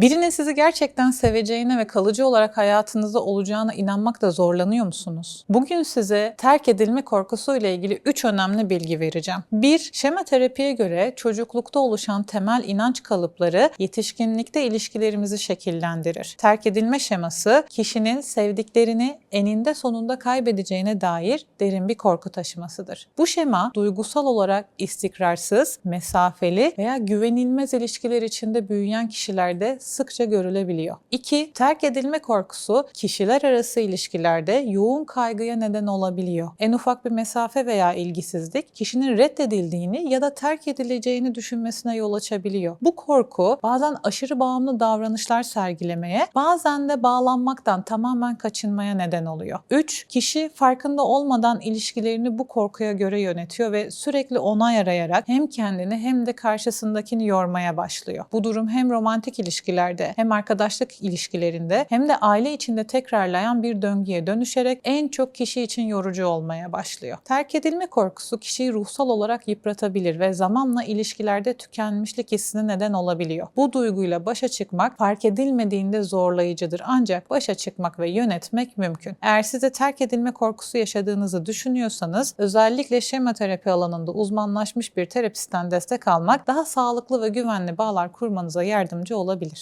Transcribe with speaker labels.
Speaker 1: Birinin sizi gerçekten seveceğine ve kalıcı olarak hayatınızda olacağına inanmakta zorlanıyor musunuz? Bugün size terk edilme korkusu ile ilgili 3 önemli bilgi vereceğim. 1. Şema terapiye göre çocuklukta oluşan temel inanç kalıpları yetişkinlikte ilişkilerimizi şekillendirir. Terk edilme şeması kişinin sevdiklerini eninde sonunda kaybedeceğine dair derin bir korku taşımasıdır. Bu şema duygusal olarak istikrarsız, mesafeli veya güvenilmez ilişkiler içinde büyüyen kişilerde sıkça görülebiliyor. 2. Terk edilme korkusu kişiler arası ilişkilerde yoğun kaygıya neden olabiliyor. En ufak bir mesafe veya ilgisizlik kişinin reddedildiğini ya da terk edileceğini düşünmesine yol açabiliyor. Bu korku bazen aşırı bağımlı davranışlar sergilemeye, bazen de bağlanmaktan tamamen kaçınmaya neden oluyor. 3. Kişi farkında olmadan ilişkilerini bu korkuya göre yönetiyor ve sürekli onay arayarak hem kendini hem de karşısındakini yormaya başlıyor. Bu durum hem romantik ilişkilerde hem arkadaşlık ilişkilerinde hem de aile içinde tekrarlayan bir döngüye dönüşerek en çok kişi için yorucu olmaya başlıyor. Terk edilme korkusu kişiyi ruhsal olarak yıpratabilir ve zamanla ilişkilerde tükenmişlik hissine neden olabiliyor. Bu duyguyla başa çıkmak fark edilmediğinde zorlayıcıdır ancak başa çıkmak ve yönetmek mümkün. Eğer siz de terk edilme korkusu yaşadığınızı düşünüyorsanız özellikle şema terapi alanında uzmanlaşmış bir terapistten destek almak daha sağlıklı ve güvenli bağlar kurmanıza yardımcı olabilir.